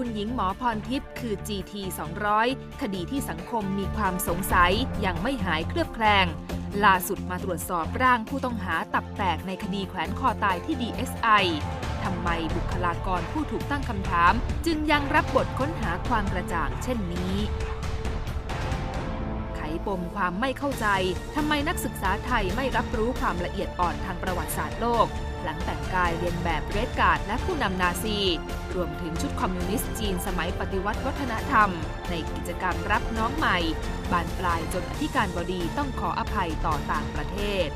คุณหญิงหมอพรทิพย์คือ GT 200 คดีที่สังคมมีความสงสัยยังไม่หายเคลือบแคลง ล่าสุดมาตรวจสอบร่างผู้ต้องหาตับแตกในคดีแขวนคอตายที่ DSI ทำไมบุคลากรผู้ถูกตั้งคำถาม จึงยังรับบทค้นหาความกระจ่างเช่นนี้ ไขปมความไม่เข้าใจทำไมนักศึกษาไทยไม่รับรู้ความละเอียดอ่อนทางประวัติศาสตร์โลก หลังแต่งกายเรียนแบบเรดการ์ดและผู้นำนาซี รวมถึงชุดคอมมิวนิสต์จีนสมัยปฏิวัติวัฒนธรรม ในกิจกรรมรับน้องใหม่ บานปลายจนอธิการบดีต้องขออภัยต่อต่างประเทศ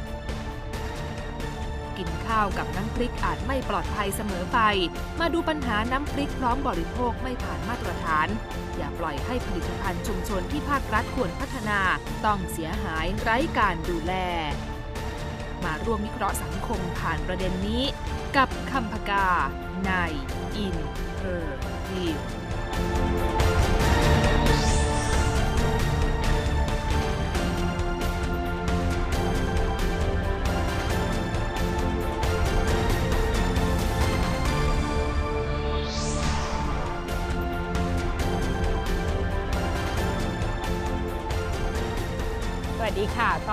กินข้าวกับน้ำพริกอาจไม่ปลอดภัยเสมอไป มาดูปัญหาน้ำพริกพร้อมบริโภคไม่ผ่านมาตรฐาน อย่าปล่อยให้ผลิตภัณฑ์ชุมชนที่ภาครัฐควรพัฒนา ต้องเสียหายไร้การดูแล มาร่วมวิเคราะห์สังคมผ่านประเด็นนี้ กับคำพกาในอินเทอร์วิว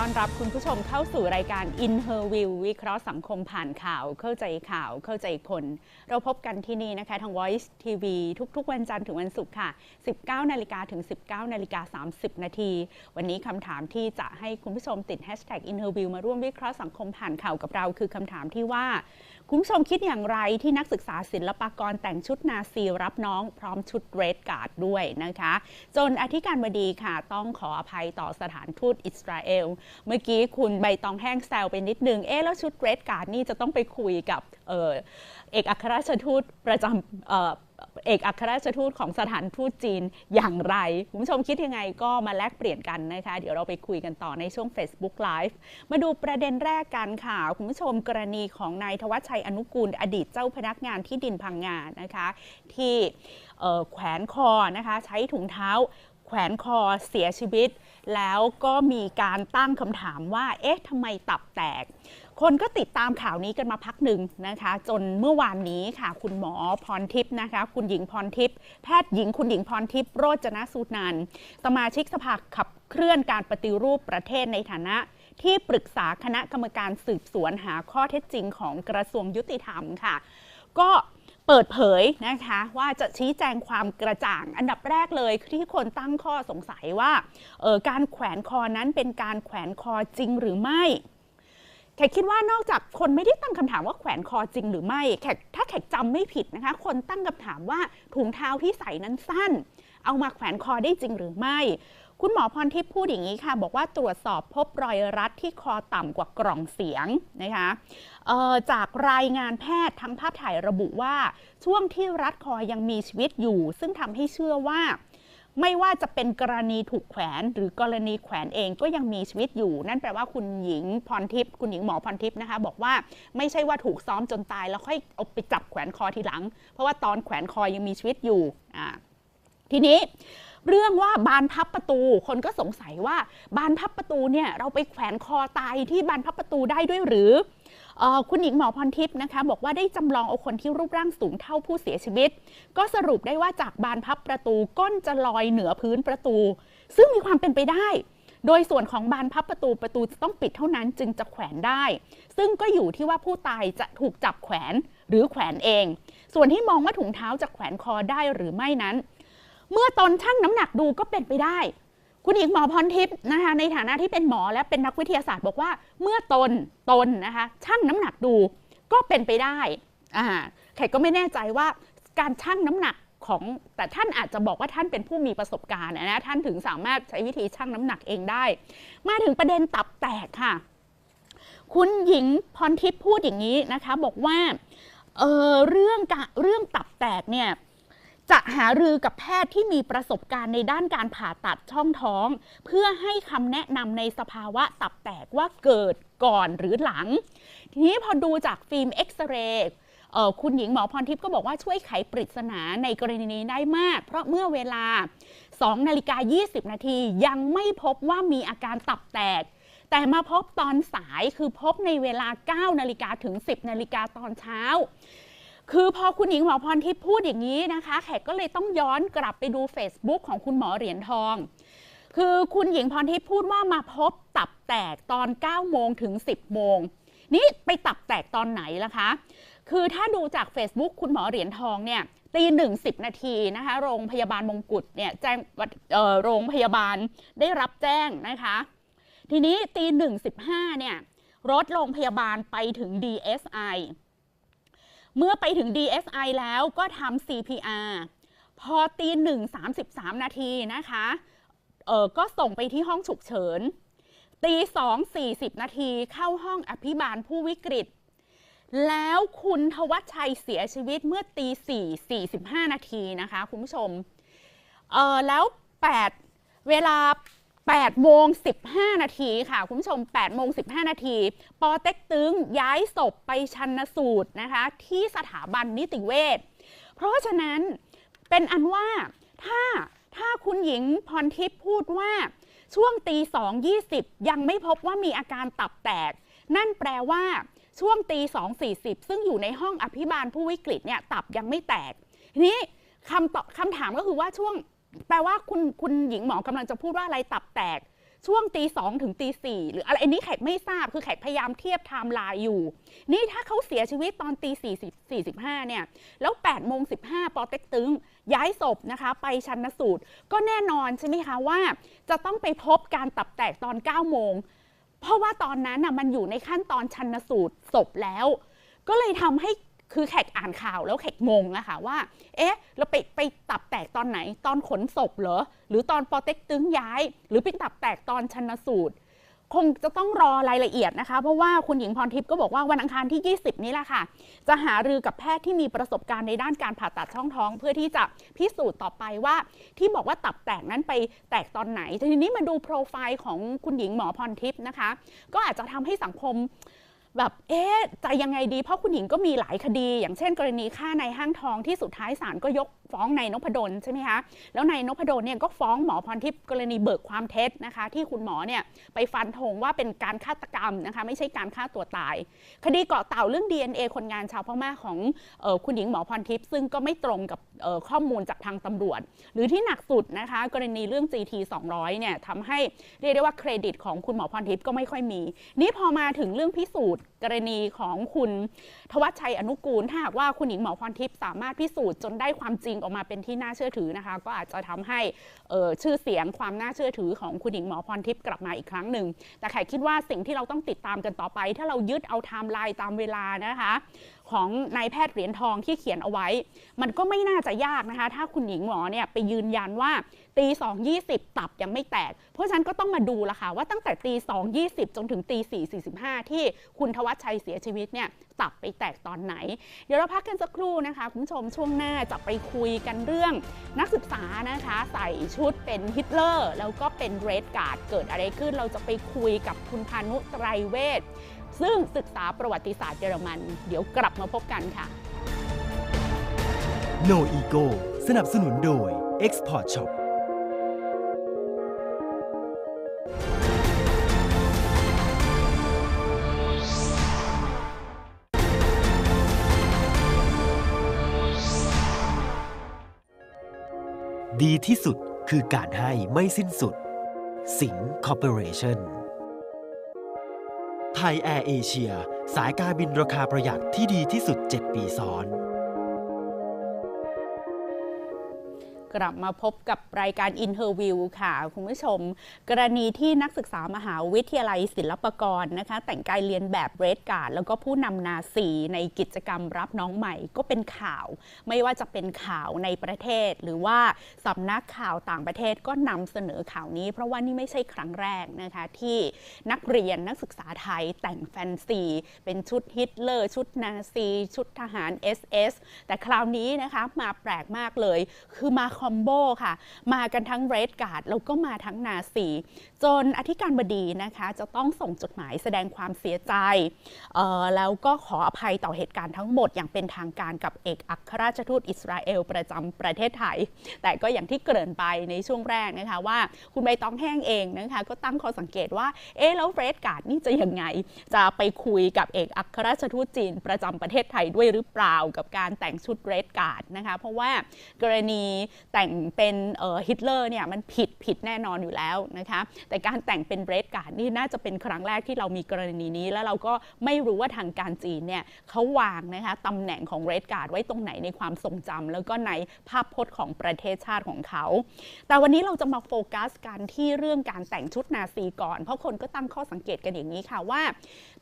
อนรับคุณผู้ชมเข้าสู่รายการ In Her View วิเคราะห์สังคมผ่านข่าว เข้าใจข่าว เข้าใจคน เราพบกันที่นี่นะคะ ทาง Voice TV ทุก ๆ วันจันทร์ถึงวันศุกร์ค่ะ 19 นาฬิกาถึง 19 นาฬิกา 30 นาที วันนี้คำถามที่จะให้คุณผู้ชมติด Hashtag In Her View มาร่วมวิเคราะห์สังคมผ่านข่าวกับเรา คือคำถามที่ว่า คุณผู้ชมคิดอย่างไรที่นักศึกษาศิลปากรแต่งชุดนาซีรับน้องพร้อมชุดเรดการ์ดด้วยนะคะ จนอธิการบดีค่ะ ต้องขออภัยต่อสถานทูตอิสราเอล เมื่อกี้คุณใบตองแห้งแซวไปนิดนึง เอ๊ะ แล้วชุดเรดการ์ดนี่จะต้องไปคุยกับเออเอกอัครราชทูตประจำ เอกอัครราชทูตของสถานทูตจีนอย่างไร คุณผู้ชมคิดยังไงก็มาแลกเปลี่ยนกันนะคะ เดี๋ยวเราไปคุยกันต่อในช่วง Facebook Live มาดูประเด็นแรกกันค่ะ คุณผู้ชมกรณีของนายธวัชชัยอนุกูล อดีตเจ้าพนักงานที่ดินพังงานนะคะ ที่แขวนคอนะคะ ใช้ถุงเท้า แขวนคอเสียชีวิต แล้วก็มีการตั้งคำถามว่า เอ๊ะทำไมตับแตก คนก็ติดตามข่าวนี้กันมาพักหนึ่งนะคะ จนเมื่อวานนี้ค่ะ คุณหมอพรทิพย์นะคะ คุณหญิงพรทิพย์แพทย์หญิงคุณหญิงพรทิพย์โรจนสูนันท์สมาชิกสภาขับเคลื่อนการปฏิรูปประเทศในฐานะที่ปรึกษาคณะกรรมการสืบสวนหาข้อเท็จจริงของกระทรวงยุติธรรมค่ะ ก็ เปิดเผยนะคะว่าจะชี้แจงความกระจ่าง อันดับแรกเลยที่คนตั้งข้อสงสัยว่าออการแขวนคอนั้นเป็นการแขวนคอจริงหรือไม่ แขกคิดว่านอกจากคนไม่ได้ตั้งคำถามว่าแขวนคอจริงหรือไม่แขกถ้าแขกจำไม่ผิดนะคะ คนตั้งคำถามว่าถุงเท้าที่ใส่นั้นสั้น เอามาแขวนคอได้จริงหรือไม่ คุณหมอพรทิพย์พูดอย่างนี้ค่ะ บอกว่าตรวจสอบพบรอยรัดที่คอต่ำกว่ากล่องเสียงนะคะจากรายงานแพทย์ทั้งภาพถ่ายระบุว่าช่วงที่รัดคอยังมีชีวิตอยู่ ซึ่งทำให้เชื่อว่า ไม่ว่าจะเป็นกรณีถูกแขวน หรือกรณีแขวนเองก็ยังมีชีวิตอยู่ นั่นแปลว่าคุณหญิงพรทิพย์คุณหญิงหมอพรทิพย์นะคะ บอกว่าไม่ใช่ว่าถูกซ้อมจนตาย แล้วค่อยเอาไปจับแขวนคอทีหลัง เพราะว่าตอนแขวนคอยังมีชีวิตอยู่ทีนี้ เรื่องว่าบานพับประตู คนก็สงสัยว่าบานพับประตูเนี่ยเราไปแขวนคอตายที่บานพับประตูได้ด้วยหรืออคุณหญิงหมอพรทิพย์นะคะบอกว่าได้จำลองเอาคนที่รูปร่างสูงเท่าผู้เสียชีวิต ก็สรุปได้ว่าจากบานพับประตูก้นจะลอยเหนือพื้นประตู ซึ่งมีความเป็นไปได้ โดยส่วนของบานพับประตูประตูจะต้องปิดเท่านั้นจึงจะแขวนได้ ซึ่งก็อยู่ที่ว่าผู้ตายจะถูกจับแขวนหรือแขวนเอง ส่วนที่มองว่าถุงเท้าจะแขวนคอได้หรือไม่นั้น เมื่อตนชั่งน้ำหนักดูก็เป็นไปได้ คุณหญิงหมอพรทิพย์นะคะในฐานะที่เป็นหมอและเป็นนักวิทยาศาสตร์บอกว่า เมื่อตนตนนะคะชั่งน้ำหนักดูก็เป็นไปได้อ่าแขกก็ไม่แน่ใจว่าการชั่งน้ำหนักของแต่ท่านอาจจะบอกว่าท่านเป็นผู้มีประสบการณ์นะท่านถึงสามารถใช้วิธีชั่งน้ำหนักเองได้ มาถึงประเด็นตับแตกค่ะ คุณหญิงพรทิพย์พูดอย่างนี้นะคะ บอกว่าเออเรื่องกะเรื่องตับแตกเนี่ย จะหารือกับแพทย์ที่มีประสบการณ์ในด้านการผ่าตัดช่องท้อง เพื่อให้คำแนะนำในสภาวะตับแตกว่าเกิดก่อนหรือหลัง ทีนี้พอดูจากฟิล์มเอ็กซเรย์คุณหญิงหมอพรทิพย์ก็บอกว่าช่วยไขปริศนาในกรณีนี้ได้มาก เพราะเมื่อเวลา 2 นาฬิกา 20 นาทียังไม่พบว่ามีอาการตับแตก แต่มาพบตอนสายคือพบในเวลา 9 นาฬิกาถึง 10 นาฬิกาตอนเช้า คือพอคุณหญิงหมอพรทิพย์พูดอย่างนี้นะคะ แขกก็เลยต้องย้อนกลับไปดู Facebook ของคุณหมอเหรียญทอง คือคุณหญิงพรทิพย์พูดว่ามาพบตับแตกตอน 9 โมงถึง 10 โมง นี่ไปตับแตกตอนไหนล่ะคะ คือถ้าดูจาก Facebook คุณหมอเหรียญทองเนี่ยตีหนึ่งสิบนาทีนะคะ โรงพยาบาลมงกุฎเนี่ยแจ้งโรงพยาบาลได้รับแจ้งนะคะ ทีนี้ตีหนึ่งสิบห้าเนี่ยรถโรงพยาบาลไปถึง DSI เมื่อไปถึง DSI แล้วก็ทำ CPR พอตีหนึ่งสามสิบสามนาทีนะคะเออก็ส่งไปที่ห้องฉุกเฉิน ตีสองสี่สิบนาทีเข้าห้องอภิบาลผู้วิกฤต แล้วคุณทวัชชัยเสียชีวิตเมื่อตีสี่สี่สิบห้านาทีนะคะ คุณผู้ชมเออแล้ว8เวลา 8โมง15 นาทีค่ะ คุณผู้ชม8โมง15 นาทีปอเต็กตึงย้ายศพไปชันสูตรนะคะ ที่สถาบันนิติเวชเพราะฉะนั้นเป็นอันว่าถ้าถ้าคุณหญิงพรทิพย์พูดว่าช่วงตีสองยี่สิบยังไม่พบว่ามีอาการตับแตก นั่นแปลว่าช่วงตีสองสี่สิบซึ่งอยู่ในห้องอภิบาลผู้วิกฤตเนี่ยตับยังไม่แตก ทีนี้คำตอบคำถามก็คือว่าช่วง แปลว่าคุณคุณหญิงหมอกำลังจะพูดว่าอะไรตับแตก ช่วงตีสองถึงตีสี่หรืออะไรอันนี้แขกไม่ทราบคือแขกพยายามเทียบไทม์ไลน์อยู่ นี่ถ้าเขาเสียชีวิตตอนตีสี่สิบสี่สิบห้าเนี่ย แล้ว8ปดโมงสิบห้าปอเต็กตึง ย้ายศพนะคะ ไปชันสูตร ก็แน่นอนใช่ไหมคะว่า จะต้องไปพบการตับแตกตอน9ก้าโมงเพราะว่าตอนนั้นน่ะมันอยู่ในขั้นตอนชันสูตรศพแล้ว ก็เลยทำให้ คือแขกอ่านข่าวแล้วแขกงงอะค่ะว่า เอ๊ะเราไปไปตับแตกตอนไหนตอนขนศพเหรอ หรือตอนปอเต็กตึงย้าย หรือไปตับแตกตอนชันสูตร คงจะต้องรอรายละเอียดนะคะ เพราะว่าคุณหญิงพรทิพย์ก็บอกว่าวันอังคารที่ 20 นี้แหละค่ะ จะหารือกับแพทย์ที่มีประสบการณ์ในด้านการผ่าตัดช่องท้อง เพื่อที่จะพิสูจน์ต่อไปว่า ที่บอกว่าตับแตกนั้นไปแตกตอนไหน ทีนี้มาดูโปรไฟล์ของคุณหญิงหมอพรทิพย์นะคะ ก็อาจจะทำให้สังคม แบบเอ๊ะจะยังไงดีเพราะคุณหญิงก็มีหลายคดี อย่างเช่น กรณีฆ่าในห้างทองที่สุดท้ายศาลก็ยกฟ้องนายนพดลใช่ไหมคะแล้วนายนพดลเนี่ยก็ฟ้องหมอพรทิพย์กรณีเบิกความเท็จนะคะ ที่คุณหมอเนี่ยไปฟันธงว่าเป็นการฆาตกรรมนะคะไม่ใช่การฆ่าตัวตาย คดีเกาะเต่าเรื่อง DNA คนงานชาวพม่าของออคุณหญิงหมอพรทิพย์ซึ่งก็ไม่ตรงกับข้อมูลจากทางตำรวจ หรือที่หนักสุดนะคะ กรณีเรื่อง GT 200เนี่ยทำให้เรียกได้ว่าเครดิตของคุณหมอพรทิพย์ก็ไม่ค่อยมี นี่พอมาถึงเรื่องพิสูจน์ กรณีของคุณทวัชชัยอนุกูล ถ้าหากว่าคุณหญิงหมอพรทิพย์สามารถพิสูจน์จนได้ความจริงออกมาเป็นที่น่าเชื่อถือนะคะ ก็อาจจะทำให้เชื่อเสียงความน่าเชื่อถือของคุณหญิงหมอพรทิพย์กลับมาอีกครั้งหนึ่งแต่แขกคิดว่าสิ่งที่เราต้องติดตามกันต่อไป ถ้าเรายึดเอาไทม์ไลน์ตามเวลานะคะ ของนายแพทย์เหรียญทองที่เขียนเอาไว้ มันก็ไม่น่าจะยากนะคะ ถ้าคุณหญิงหมอเนี่ยไปยืนยันว่าตีสองยี่สิบตับยังไม่แตก เพราะฉะนั้นก็ต้องมาดูละค่ะ ว่าตั้งแต่ตีสองยี่สิบจนถึงตีสี่สี่สิบห้าที่คุณทวัชชัยเสียชีวิตเนี่ยตับไปแตกตอนไหน เดี๋ยวเราพักกันสักครู่นะคะ คุณผู้ชมช่วงหน้าจะไปคุยกันเรื่องนักศึกษานะคะ ใส่ชุดเป็นฮิตเลอร์ แล้วก็เป็นเรดการ์ดเกิดอะไรขึ้นเราจะไปคุยกับคุณพานุไตรเวท ซึ่งศึกษาประวัติศาสตร์เยอรมัน เดี๋ยวกลับมาพบกันค่ะ No Ego สนับสนุนโดย Export Shop ดีที่สุดคือการให้ไม่สิ้นสุด สิงคอร์ปอเรชั่น ไทยแอร์เอเชีย สายการบินราคาประหยัดที่ดีที่สุด 7 ปีซ้อน กลับมาพบกับรายการ Interview ค่ะ คุณผู้ชม กรณีที่นักศึกษามหาวิทยาลัยศิลปากรนะคะ แต่งกายเรียนแบบเรดการ์ดแล้วก็ผู้นำนาซีในกิจกรรมรับน้องใหม่ ก็เป็นข่าว ไม่ว่าจะเป็นข่าวในประเทศ หรือว่าสำนักข่าวต่างประเทศก็นำเสนอข่าวนี้ เพราะว่านี่ไม่ใช่ครั้งแรกนะคะ ที่นักเรียนนักศึกษาไทยแต่งแฟนซี เป็นชุดฮิตเลอร์ ชุดนาซี ชุดทหาร SS แต่คราวนี้นะคะมาแปลกมากเลย คือมาคอมโบค่ะ มากันทั้งเรดการ์ดแล้วก็มาทั้งนาซีจนอธิการบดีนะคะจะต้องส่งจดหมายแสดงความเสียใจ แล้วก็ขออภัยต่อเหตุการณ์ทั้งหมดอย่างเป็นทางการกับเอกอัครราชทูตอิสราเอลประจำประเทศไทย แต่ก็อย่างที่เกริ่นไปในช่วงแรกนะคะว่าคุณใบตองแห้งเองนะคะก็ตั้งข้อสังเกตว่า เอ๊ะแล้วเรดการ์ดนี่จะยังไง จะไปคุยกับเอกอัครราชทูตจีนประจำประเทศไทยด้วยหรือเปล่ากับการแต่งชุดเรดการ์ดนะคะ เพราะว่ากรณีแต่งเป็นฮิตเลอร์เนี่ยมันผิดผิดแน่นอนอยู่แล้วนะคะแต่การแต่งเป็นเรดการ์ดนี่น่าจะเป็นครั้งแรกที่เรามีกรณีนี้ แล้วเราก็ไม่รู้ว่าทางการจีนเนี่ยเขาวางนะคะตำแหน่งของเรดการ์ดไว้ตรงไหนในความทรงจำแล้วก็ในภาพพจน์ของประเทศชาติของเขา แต่วันนี้เราจะมาโฟกัสกันที่เรื่องการแต่งชุดนาซีก่อน เพราะคนก็ตั้งข้อสังเกตกันอย่างนี้ค่ะว่า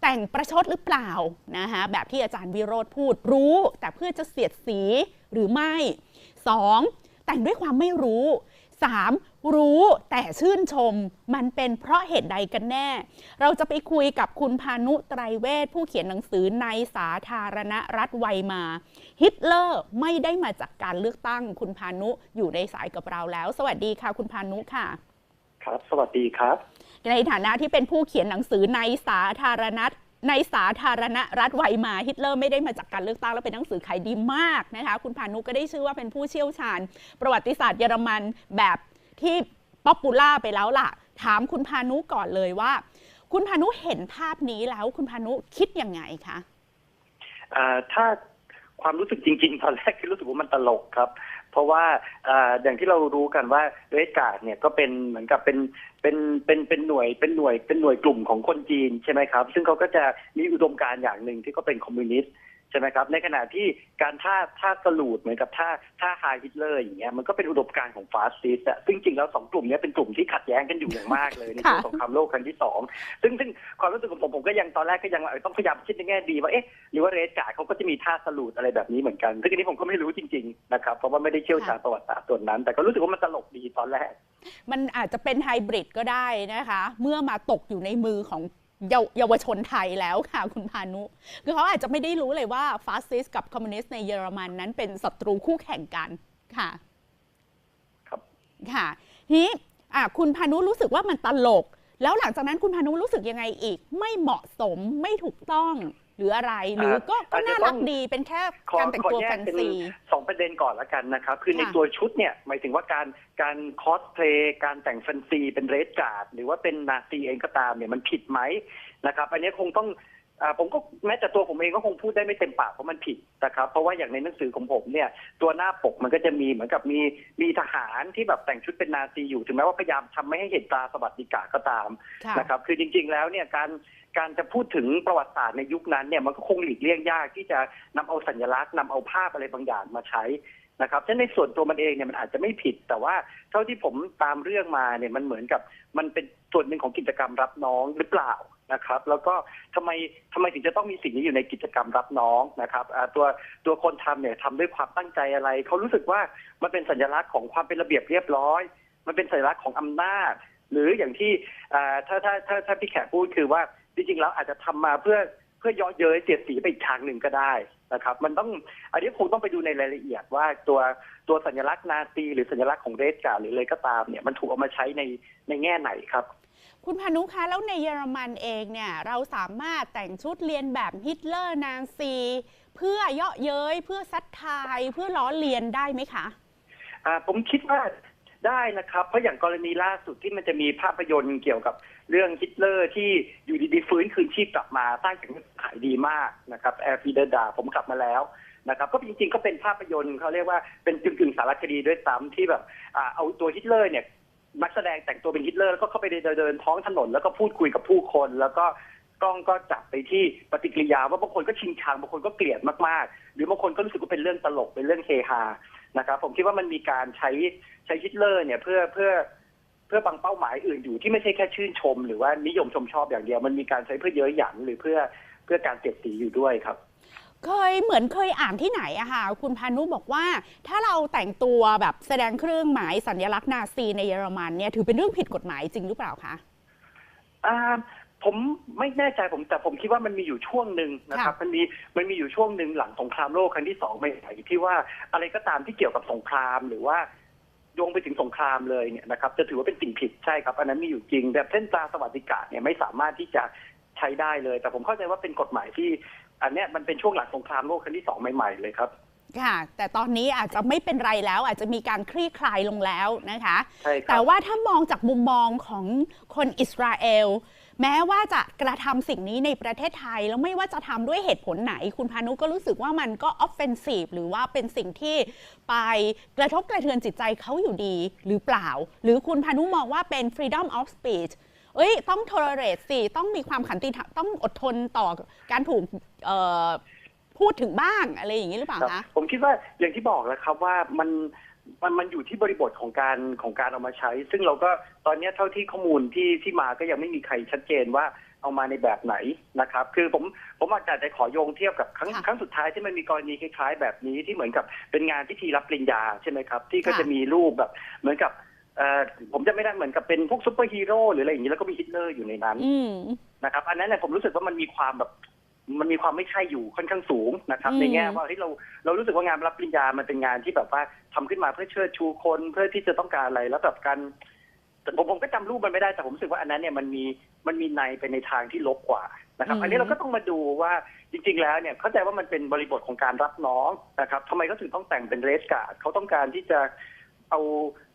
แต่งประชดหรือเปล่านะคะแบบที่อาจารย์วิโรธพูดรู้ แต่เพื่อจะเสียดสีหรือไม่ 2. แต่งด้วยความไม่รู้ 3. รู้แต่ชื่นชม มันเป็นเพราะเหตุใดกันแน่ เราจะไปคุยกับคุณพานุไตรเวทผู้เขียนหนังสือในสาธารณรัฐไวยมา ฮิตเลอร์ไม่ได้มาจากการเลือกตั้ง คุณพานุอยู่ในสายกับเราแล้ว สวัสดีค่ะ คุณพานุค่ะ ครับ สวัสดีครับ ในฐานะที่เป็นผู้เขียนหนังสือในสาธารณ ในสาธารณรัฐไวยมาฮิตเลอร์ไม่ได้มาจากการเลือกตั้งแล้วเป็นหนังสือขายดีมากนะคะคุณพานุก็ได้ชื่อว่าเป็นผู้เชี่ยวชาญ ประวัติศาสตร์เยอรมันแบบที่ป๊อปปูล่าไปแล้วล่ะ ถามคุณพานุก่อนเลยว่า คุณพานุเห็นภาพนี้แล้วคุณพานุคิดยังไงคะถ้าความรู้สึกจริง ๆ ตอนแรกคือรู้สึกว่ามันตลกครับ เพราะว่าอย่างที่เรารู้กันว่าเรดการ์ดเนี่ยก็เป็นเหมือนกับเป็นเป็นเป็นเป็นหน่วยเป็นหน่วยเป็นหน่วยกลุ่มของคนจีนใช่ไหมครับ ซึ่งเขาก็จะมีอุดมการณ์อย่างหนึ่งที่ก็เป็นคอมมิวนิสต์ ใช่ไหมครับ ในขณะที่การท่าท่าสลูดเหมือนกับท่าท่าไฮฮิตเลอร์อย่างเงี้ยมันก็เป็นอุดมการณ์ของฟาสซิสต์อะซึ่งจริงแล้วสองกลุ่มเนี้ยเป็นกลุ่มที่ขัดแย้งกันอยู่อย่างมากเลยในช่วงค่ะสงครามโลกครั้งที่สองซึ่งซึ่งความรู้สึกของผมผมก็ยังตอนแรกก็ยังเออต้องพยายามคิดในแง่ดีว่าเอ๊ะหรือว่าเรดการ์ดเขาก็จะมีท่าสลูดอะไรแบบนี้เหมือนกันซึ่งอันนี้ผมก็ไม่รู้จริงๆนะครับเพราะว่าไม่ได้เชี่ยวชาญประวัติศาสตร์ส่วนนั้น แต่ก็รู้สึกว่ามันตลกดีตอนแรก มันอาจจะเป็นไฮบริดก็ได้นะคะ เมื่อมาตกอยู่ในมือของ เยาเยาวชนไทยแล้วค่ะคุณพานุ คือเขาอาจจะไม่ได้รู้เลยว่าฟาสซิสกับคอมมิวนิสต์ในเยอรมันนั้นเป็นศัตรูคู่แข่งกันค่ะ ครับ ค่ะทีนี้อะคุณพานุรู้สึกว่ามันตลก แล้วหลังจากนั้นคุณพานุรู้สึกยังไงอีก ไม่เหมาะสมไม่ถูกต้อง หรืออะไร หรือก็ก็อาจจะน่าต้รัอกงดีเป็นแค่ขอการแต่งขอตัวแยแฟกนเป็นซีสองประเด็นก่อนละกันนะครับ คือในค่ะตัวชุดเนี่ยหมายถึงว่าการการคอสเพลย์การแต่งแฟนซีเป็นเรดการ์ดหรือว่าเป็นนาซีเองก็ตามเนี่ยมันผิดไหมนะครับ อันนี้คงต้อง อ่าผมก็แม้แต่ตัวผมเองก็คงพูดได้ไม่เต็มปากเพราะมันผิดนะครับ เพราะว่าอย่างในหนังสือของผมเนี่ย ตัวหน้าปกมันก็จะมีเหมือนกับมีมีทหารที่แบบแต่งชุดเป็นนาซีอยู่ถึงแม้ว่าพยายามทำไม่ให้เห็นตราสวัสดิกาก็ตามค่ะ นะครับ คือจริง ๆ แล้วเนี่ยการการจะพูดถึงประวัติศาสตร์ในยุคนั้นเนี่ยมันก็คงหลีกเลี่ยงยากที่จะนำเอาสัญลักษณ์นำเอาภาพอะไรบางอย่างมาใช้นะครับฉะนั้นในส่วนตัวมันเองเนี่ยมันอาจจะไม่ผิดแต่ว่าเท่าที่ผมตามเรื่องมาเนี่ยมันเหมือนกับมันเป็น ส่วนหนึ่งของกิจกรรมรับน้องหรือเปล่านะครับ แล้วก็ทำไมทำไมถึงจะต้องมีสิ่งนี้อยู่ในกิจกรรมรับน้องนะครับตัวตัวคนทำเนี่ยทำด้วยความตั้งใจอะไรเขารู้สึกว่ามันเป็นสัญลักษณ์ของความเป็นระเบียบเรียบร้อย มันเป็นสัญลักษณ์ของอำนาจ หรืออย่างที่ถ้าถ้าถ้าถ้าพี่แขกพูดคือว่าจริงๆแล้วอาจจะทำมาเพื่อเพื่อย่อเย้ยเสียดสีไปอีกทางหนึ่งก็ได้ นะครับมันต้องอันนี้คงต้องไปดูในรายละเอียดว่าตัวตัวสัญลักษณ์นาซีหรือสัญลักษณ์ของเรดการ์ดหรืออะไรก็ตามเนี่ยมันถูกเอามาใช้ในในแง่ไหนครับคุณพานุคะแล้วในเยอรมันเองเนี่ยเราสามารถแต่งชุดเรียนแบบฮิตเลอร์นาซี เพื่อเยาะเย้ยเพื่อซัดทายเพื่อล้อเลียนได้ไหมคะอ่าผมคิดว่า ได้นะครับ เพราะอย่างกรณีล่าสุดที่มันจะมีภาพยนตร์เกี่ยวกับเรื่องฮิตเลอร์ที่อยู่ดีๆฟื้นคืนชีพกลับมาสร้างจากขายดีมากนะครับแอร์ฟีเดอร์ดาผมกลับมาแล้วนะครับก็จริงๆก็เป็นภาพยนตร์เขาเรียกว่าเป็นกึ่งๆสารคดีด้วยซ้ำที่แบบอเอาตัวฮิตเลอร์เนี่ยนักแสดงแต่งตัวเป็นฮิตเลอร์แล้วก็เข้าไปเดินเดินท้องถนน แล้วก็พูดคุยกับผู้คน แล้วก็กล้องก็จับไปที่ปฏิกิริยาว่าบางคนก็ชิงชังบางคนก็เกลียดมากๆ หรือบางคนก็รู้สึกว่าเป็นเรื่องตลกเป็นเรื่องเฮฮา นะครับ ผมคิดว่ามันมีการใช้ใช้ฮิตเลอร์เนี่ยเพื่อเพื่อเพื่อบังเป้าหมายอื่นอยู่ที่ไม่ใช่แค่ชื่นชม หรือว่านิยมชมชอบอย่างเดียว มันมีการใช้เพื่อเย้ยหยันหรือเพื่อเพื่อการเสียดสีอยู่ด้วยครับเคยเหมือนเคยอ่านที่ไหนอะค่ะ คุณพานุบอกว่า ถ้าเราแต่งตัวแบบแสดงเครื่องหมายสัญลักษณ์นาซีในเยอรมันเนี่ยถือเป็นเรื่องผิดกฎหมายจริงหรือเปล่าคะ อ่าผมไม่แน่ใจผมแต่ผมคิดว่ามันมีอยู่ช่วงหนึ่งนะครับค่ะมันมีมันมีอยู่ช่วงหนึ่งหลังสงครามโลกครั้งที่สองไม่ไหนที่ว่าอะไรก็ตามที่เกี่ยวกับสงครามหรือว่าโยงไปถึงสงครามเลยเนี่ยนะครับจะถือว่าเป็นสิ่งผิดใช่ครับอันนั้นมีอยู่จริง แบบเส้นตราสวัสดิการเนี่ยไม่สามารถที่จะใช้ได้เลย แต่ผมเข้าใจว่าเป็นกฎหมายที่ อันเนี้ยมันเป็นช่วงหลังสงครามโลกครั้งที่สองใหม่ๆเลยครับ ค่ะ แต่ตอนนี้อาจจะไม่เป็นไรแล้ว อาจจะมีการคลี่คลายลงแล้วนะคะใช่คแต่รับว่าถ้ามองจากมุมมองของคนอิสราเอลแม้ว่าจะกระทำสิ่งนี้ในประเทศไทย แล้วไม่ว่าจะทำด้วยเหตุผลไหน คุณพานุก็รู้สึกว่ามันก็ออฟเฟนซีฟหรือว่าเป็นสิ่งที่ไปกระทบกระเทือนจิตใจเขาอยู่ดีหรือเปล่า หรือคุณพานุมองว่าเป็น freedom of speech เอ้ย ต้อง tolerate สิ ต้องมีความขันติธรรมต้องอดทนต่อการถูกเอ่อ พูดถึงบ้างอะไรอย่างนี้หรือเปล่าครับคะผมคิดว่าอย่างที่บอกแล้วครับว่ามันมันมันอยู่ที่บริบทของการของการเอามาใช้ ซึ่งเราก็ตอนเนี้ยเท่าที่ข้อมูลที่ที่มาก็ยังไม่มีใครชัดเจนว่าเอามาในแบบไหนนะครับ คือผมผมอาจจะขอโยงเทียบกับครั้งค่ะครั้งสุดท้ายที่มันมีกรณีคล้ายๆ แบบนี้ที่เหมือนกับเป็นงานพิธีรับปริญญาใช่ไหมครับ ที่ก็ค่ะจะมีรูปแบบเหมือนกับเอ่อผมจะไม่ได้เหมือนกับเป็นพวกซูเปอร์ฮีโร่หรืออะไรอย่างนี้แล้วก็มีฮิตเลอร์อยู่ในนั้นอืมนะครับ อันนั้นเนี่ยผมรู้สึกว่ามันมีความแบบ มันมีความไม่ใช่อยู่ค่อนข้างสูงนะครับอืมในแง่ว่าเฮ้ยเราเรารู้สึกว่างานรับปริญญามันเป็นงานที่แบบว่าทำขึ้นมาเพื่อเชิดชูคนเพื่อที่จะต้องการอะไรแล้วแบบการแต่ผมผมก็จำรูปมันไม่ได้แต่ผมรู้สึกว่าอันนั้นเนี่ยมันมีมันมีในไปในทางที่ลบกว่านะครับอืมอันนี้เราก็ต้องมาดูว่าจริง ๆ แล้วเนี่ยเข้าใจว่ามันเป็นบริบทของการรับน้องนะครับทำไมเขาถึงต้องแต่งเป็นเรสการ์ดเขาต้องการที่จะ เอา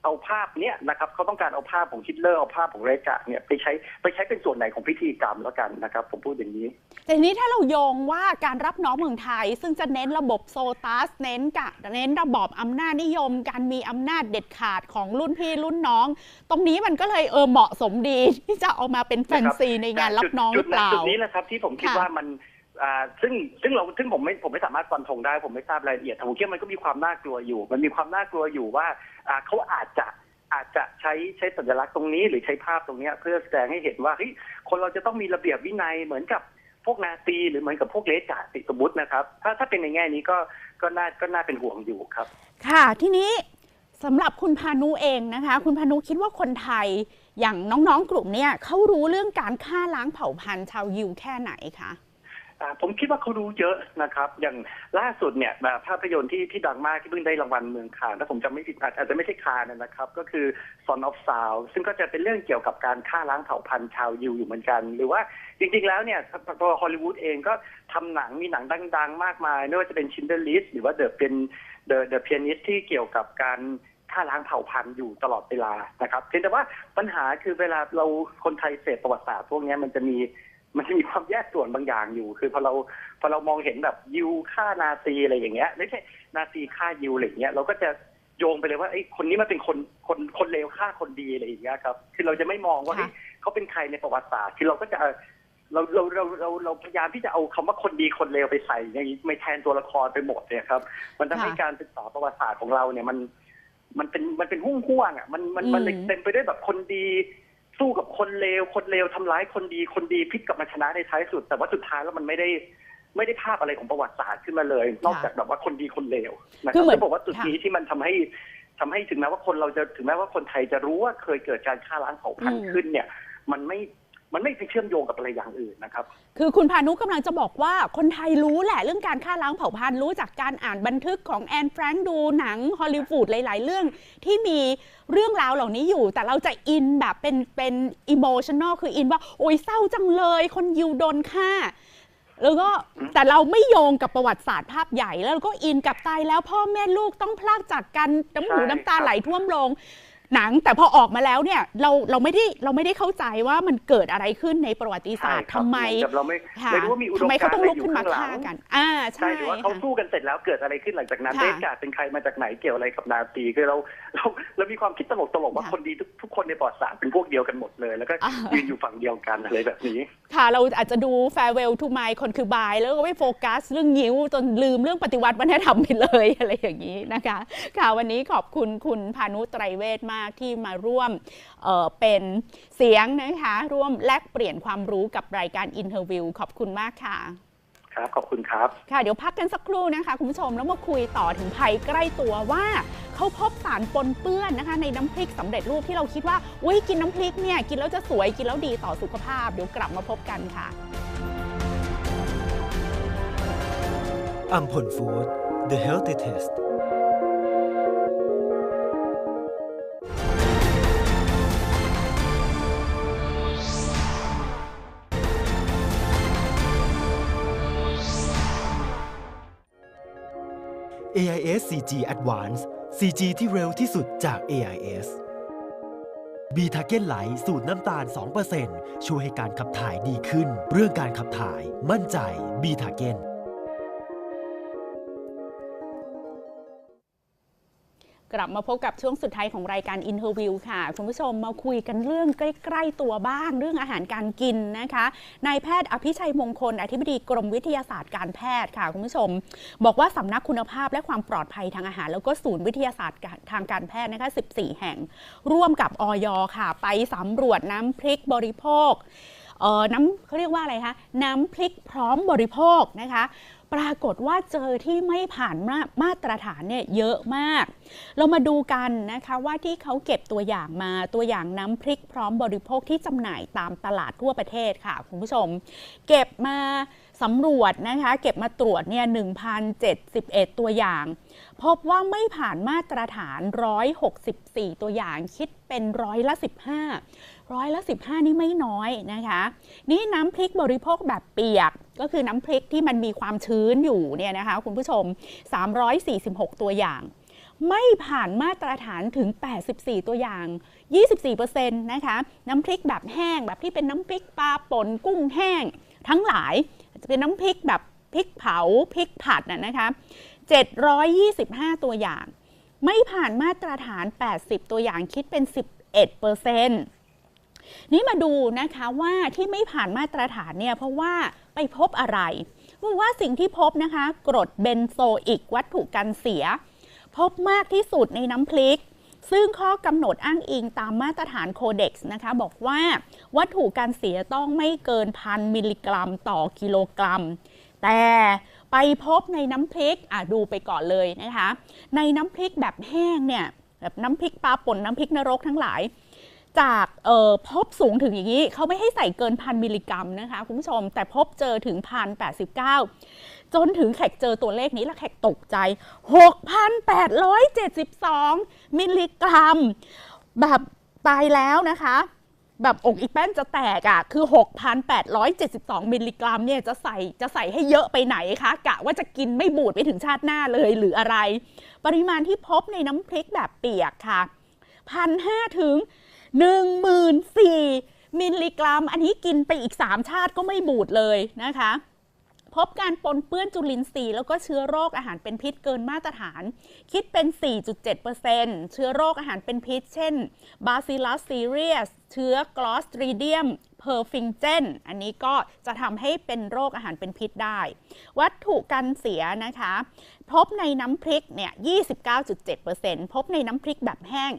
เอาภาพเนี้ยนะครับเขาต้องการเอาภาพของฮิตเลอร์เอาภาพของเรสการ์ดเนี่ยไปใช้ไปใช้เป็นส่วนไหนของพิธีกรรมแล้วกันนะครับ ผมพูดอย่างนี้ แต่ทีนี้ถ้าเราโยงว่าการรับน้องเมืองไทย ซึ่งจะเน้นระบบโซตัสเน้นกะเน้นระบอบอำนาจนิยม การมีอำนาจเด็ดขาดของรุ่นพี่รุ่นน้อง ตรงนี้มันก็เลยเออเหมาะสมดีที่จะเอามาเป็นแฟนซีในงานรับน้องหรือเปล่าจุดนี้แหละครับที่ผมคิดค่ะว่ามันอ่าซึ่งซึ่งเราซึ่งผมไม่ผมไม่สามารถฟันธงได้ ผมไม่ทราบรายละเอียดแต่ผมคิดว่ามันก็มีความน่ากลัวอยู่ มันมีความน่ากลัวอยู่ว่าอ่า เขาอาจจะอาจจะใช้ใช้สัญลักษณ์ตรงนี้ หรือใช้ภาพตรงนี้เพื่อแสดงให้เห็นว่าเฮ้ยคนเราจะต้องมีระเบียบวินัยเหมือนกับพวกนาซีหรือเหมือนกับพวกเลสกาติสมมตินะครับ ถ้าถ้าเป็นในแง่นี้ก็ก็น่าก็น่าเป็นห่วงอยู่ครับ ค่ะทีนี้สำหรับคุณพานุเองนะคะ คุณพานุคิดว่าคนไทยอย่างน้องๆกลุ่มเนี่ยเขารู้เรื่องการฆ่าล้างเผ่าพันธุ์ชาวยิวแค่ไหนคะ ผมคิดว่าเขารู้เยอะนะครับ อย่างล่าสุดเนี่ยภาพยนตร์ที่ที่ดังมากที่เพิ่งได้รางวัลเมืองคานถ้าผมจำไม่ผิดอาจจะไม่ใช่คานนะครับ ก็คือ Son of Sound ซึ่งก็จะเป็นเรื่องเกี่ยวกับการฆ่าล้างเผ่าพันธุ์ชาวยิวอยู่เหมือนกัน หรือว่าจริงๆแล้วเนี่ยตัวฮอลลีวูดเองก็ทำหนังมีหนังดัง ๆ มากมาย ไม่ว่าจะเป็นชินเดอร์ลิสหรือว่าเดอะเป็นเดอะเดอะเพียนิสที่เกี่ยวกับการฆ่าล้างเผ่าพันธุ์อยู่ตลอดเวลานะครับเพียงแต่ว่าปัญหาคือเวลาเราคนไทยเสพประวัติศาสตร์พวกนี้มันจะมี มันจะมีความแยกส่วนบางอย่างอยู่ คือพอเราพอเรามองเห็นแบบยิวฆ่านาซีอะไรอย่างเงี้ยไม่ใช่นาซีฆ่ายิวอะไรอย่างเงี้ยเราก็จะโยงไปเลยว่าไอ้ยคนนี้มันเป็นคนคนคนเลวฆ่าคนดีอะไรอย่างเงี้ยครับ คือเราจะไม่มองว่าค่ะเฮ้ยเขาเป็นใครในประวัติศาสตร์คือเราก็จะเราเราเราเราเราพยายามที่จะเอาคำว่าคนดีคนเลวไปใส่ในไม่แทนตัวละครไปหมดเนี่ยครับ มันทำให้ค่ะการศึกษาประวัติศาสตร์ของเราเนี่ยมัน มันเป็นมันเป็นห่วงห่วงๆอะมันมันมันอืมเต็มไปด้วยแบบคนดี สู้กับคนเลวคนเลวทำร้ายคนดีคนดีพลิกกลับมาชนะในท้ายสุด แต่ว่าสุดท้ายแล้วมันไม่ได้ไม่ได้ภาพอะไรของประวัติศาสตร์ขึ้นมาเลย นอกจากแบบว่าคนดีคนเลวนะคคืรัอบเหมือนจะบอกว่าจุดนี้ที่มันทำให้ทำให้ถึงแม้ว่าคนเราจะถึงแม้ว่าคนไทยจะรู้ว่าเคยเกิดการฆ่าล้างเผ่าพันธุ์อืมขึ้นเนี่ย มันไม่ มันไม่ไปเชื่อมโยงกับอะไรอย่างอื่นนะครับ คือคุณพานุกำลังจะบอกว่าคนไทยรู้แหละเรื่องการฆ่าล้างเผ่าพันธุ์รู้จากการอ่านบันทึกของแอนแฟรงค์ดูหนังฮอลลีวูดหลาย ๆ เรื่องที่มีเรื่องราวเหล่านี้อยู่ แต่เราจะอินแบบเป็นเป็นอิโมชัน a ลคืออินว่า โอ้ยเศร้าจังเลย คนยิวโดนฆ่าแล้วก็แต่เราไม่โยงกับประวัติศาสตร์ภาพใหญ่ แล้วเราก็อินกับตายแล้วพ่อแม่ลูกต้องพลากจากกันน้ำหูใช่น้ำตาครับไหลท่วมโรง หนังแต่พอออกมาแล้วเนี่ยเราเราไม่ได้เราไม่ได้เข้าใจว่ามันเกิดอะไรขึ้นในประวัติศาสตร์ใช่ครับทำไมเหอนกับเราไม่ค่ะไม่รู้ว่ามีอุดทำมไมกาเขารณ์ต้องอะไรลุกอยู่ขึ้นมาข้างหลัฆ่างกัน อ่าใช่ใช่หรือว่าเขาค่ะสู้กันเสร็จแล้วเกิดอะไรขึ้นหลังจากนั้นค่ะเรสการ์ดเป็นใครมาจากไหนเกี่ยวอะไรกับนาซีคือเราเราเรามีความคิดตลกตลกๆว่าค่ะคนดีทุกทุกคนในประวัติศาสตร์เป็นพวกเดียวกันหมดเลย แล้วก็อ่ายืนอยู่ฝั่งเดียวกันอะไรแบบนี้ ค่ะเราอาจจะดู farewell to my concubine แล้วก็ไม่โฟกัสเรื่องยิ้วจนลืมเรื่องปฏิวัติวัฒนธรรมไปเลยอะไรอย่างนี้นะคะ ค่ะวันนี้ขอบคุณคุณพานุไตรเวทมากที่มาร่วมเอ่อเป็นเสียงนะคะร่วมแลกเปลี่ยนความรู้กับรายการ Interview ขอบคุณมากค่ะครับขอบคุณครับ ค่ะเดี๋ยวพักกันสักครู่นะคะ คุณผู้ชมแล้วมาคุยต่อถึงภัยใกล้ตัวว่าเขาพบสารปนเปื้อนนะคะ ในน้ำพริกสำเร็จรูปที่เราคิดว่าอุ้ยกินน้ำพริกเนี่ยกินแล้วจะสวยกินแล้วดีต่อสุขภาพ เดี๋ยวกลับมาพบกันค่ะอัมพลฟู้ด The Healthy Taste AIS 4G Advance 4G ที่เร็วที่สุดจาก AIS b t a g e n Light สูตรน้ำตาล 2%ช่วยให้การขับถ่ายดีขึ้น เรื่องการขับถ่ายมั่นใจ b t a g e n กลับมาพบกับช่วงสุดท้ายของรายการ Interview ค่ะ คุณผู้ชมมาคุยกันเรื่องใกล้ๆตัวบ้าง เรื่องอาหารการกินนะคะนายแพทย์อภิชัยมงคล อธิบดีกรมวิทยาศาสตร์การแพทย์ค่ะ คุณผู้ชม บอกว่าสำนักคุณภาพและความปลอดภัยทางอาหาร แล้วก็ศูนย์วิทยาศาสตร์ทางการแพทย์นะคะ 14 แห่ง ร่วมกับออยค่ะ ไปสำรวจน้ำพริกบริโภคเออน้ำเขาเรียกว่าอะไรคะน้ำพริกพร้อมบริโภคนะคะ ปรากฏว่าเจอที่ไม่ผ่านมามาตรฐานเนี่ยเยอะมาก เรามาดูกันนะคะว่าที่เขาเก็บตัวอย่างมาตัวอย่างน้ำพริกพร้อมบริโภคที่จำหน่ายตามตลาดทั่วประเทศค่ะคุณผู้ชม เก็บมาสำรวจนะคะเก็บมาตรวจเนี่ย1,071 ตัวอย่าง พบว่าไม่ผ่านมาตรฐาน 164 ตัวอย่างคิดเป็นร้อยละ 15 ร้อยละ 15 นี่ไม่น้อยนะคะ นี่น้ำพริกบริโภคแบบเปียก ก็คือน้ำพริกที่มันมีความชื้นอยู่เนี่ยนะคะ คุณผู้ชม 346 ตัวอย่าง ไม่ผ่านมาตรฐานถึง 84 ตัวอย่าง 24%นะคะ น้ำพริกแบบแห้งแบบที่เป็นน้ำพริกปลาป่นกุ้งแห้ง ทั้งหลายจะเป็นน้ำพริกแบบพริกเผาพริกผัดน่ะนะคะ 725 ตัวอย่าง ไม่ผ่านมาตรฐาน 80 ตัวอย่างคิดเป็น 11%นี่ นี่มาดูนะคะว่าที่ไม่ผ่านมาตรฐานเนี่ยเพราะว่าไปพบอะไรพราะว่าสิ่งที่พบนะคะกรดเบนโซอิกวัตถุกันเสีย พบมากที่สุดในน้ำพริก ซึ่งข้อกำหนดอ้างอิงตามมาตรฐานโคเด็กซ์นะคะ บอกว่าวัตถุการเสียต้องไม่เกินพันมิลลิกรัมต่อกิโลกรัม แต่ไปพบในน้ำพริกอะดูไปก่อนเลยนะคะ ในน้ำพริกแบบแห้งเนี่ยแบบน้ำพริกปลาป่นน้ำพริกนรกทั้งหลาย จากออพบสูงถึงอย่างนี้ เขาไม่ให้ใส่เกินพันมิลลิกรัมนะคะคุณผู้ชม แต่พบเจอถึงพันแปดสิบเก้าจนถึงแขกเจอตัวเลขนี้แล้วแขกตกใจ 6,872 มิลลิกรัม แบบตายแล้วนะคะ แบบอกอีแป้นจะแตกอะ่ะ คือ 6,872 มิลลิกรัมเนี่ยจะใส่จะใส่ให้เยอะไปไหนคะกะว่าจะกินไม่บูดไปถึงชาติหน้าเลยหรืออะไร ปริมาณที่พบในน้ำพริกแบบเปียกค่ะพันห้าถึง 14,000 มิลลิกรัม อันนี้กินไปอีก 3 ชาติก็ไม่บูดเลยนะคะ พบการปนเปื้อนจุลินทรีย์แล้วก็เชื้อโรคอาหารเป็นพิษเกินมาตรฐาน คิดเป็น 4.7%เชื้อโรคอาหารเป็นพิษ เช่น Bacillus cereus เชื้อ Clostridium perfringens อันนี้ก็จะทำให้เป็นโรคอาหารเป็นพิษได้ วัตถุกันเสียนะคะ พบในน้ำพริกเนี่ย 29.7%พบในน้ำพริกแบบแห้ง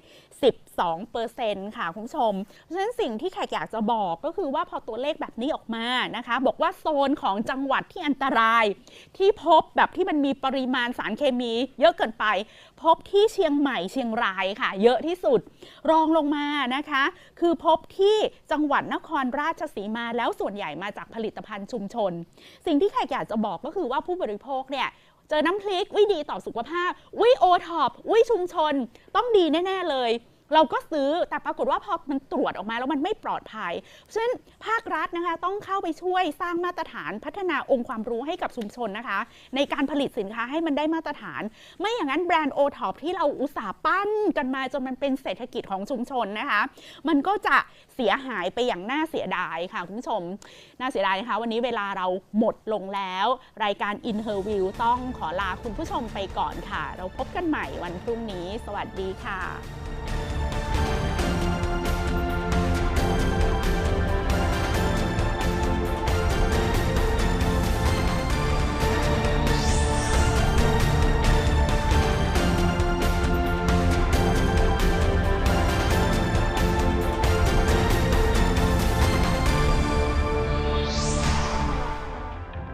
12%ค่ะคุณผู้ชม เพราะฉะนั้นสิ่งที่แขกอยากจะบอกก็คือว่าพอตัวเลขแบบนี้ออกมานะคะ บอกว่าโซนของจังหวัดที่อันตราย ที่พบแบบที่มันมีปริมาณสารเคมี เยอะเกินไป พบที่เชียงใหม่เชียงรายค่ะ เยอะที่สุดรองลงมานะคะ คือพบที่จังหวัดนครราชสีมาแล้วส่วนใหญ่มาจากผลิตภัณฑ์ชุมชน สิ่งที่แขกอยากจะบอกก็คือว่าผู้บริโภคเนี่ย เจอน้ำพริกวิดีต่อสุขภาพวิโอท็อปวิชุมชน ต้องดีแน่ ๆ เลย เราก็ซื้อแต่ปรากฏว่าพอมันตรวจออกมาแล้วมันไม่ปลอดภัยฉะนั้นภาครัฐนะคะต้องเข้าไปช่วยสร้างมาตรฐานพัฒนาองค์ความรู้ให้กับชุมชนนะคะ ในการผลิตสินค้าให้มันได้มาตรฐาน ไม่อย่างนั้นแบรนด์โอท็อปที่เราอุตสาห์ปั้นกันมาจนมันเป็นเศรษฐกิจของชุมชนนะคะ มันก็จะเสียหายไปอย่างน่าเสียดายค่ะคุณผู้ชม น่าเสียดายนะคะ วันนี้เวลาเราหมดลงแล้ว รายการ In Her View ต้องขอลาคุณผู้ชมไปก่อนค่ะ เราพบกันใหม่วันพรุ่งนี้ สวัสดีค่ะ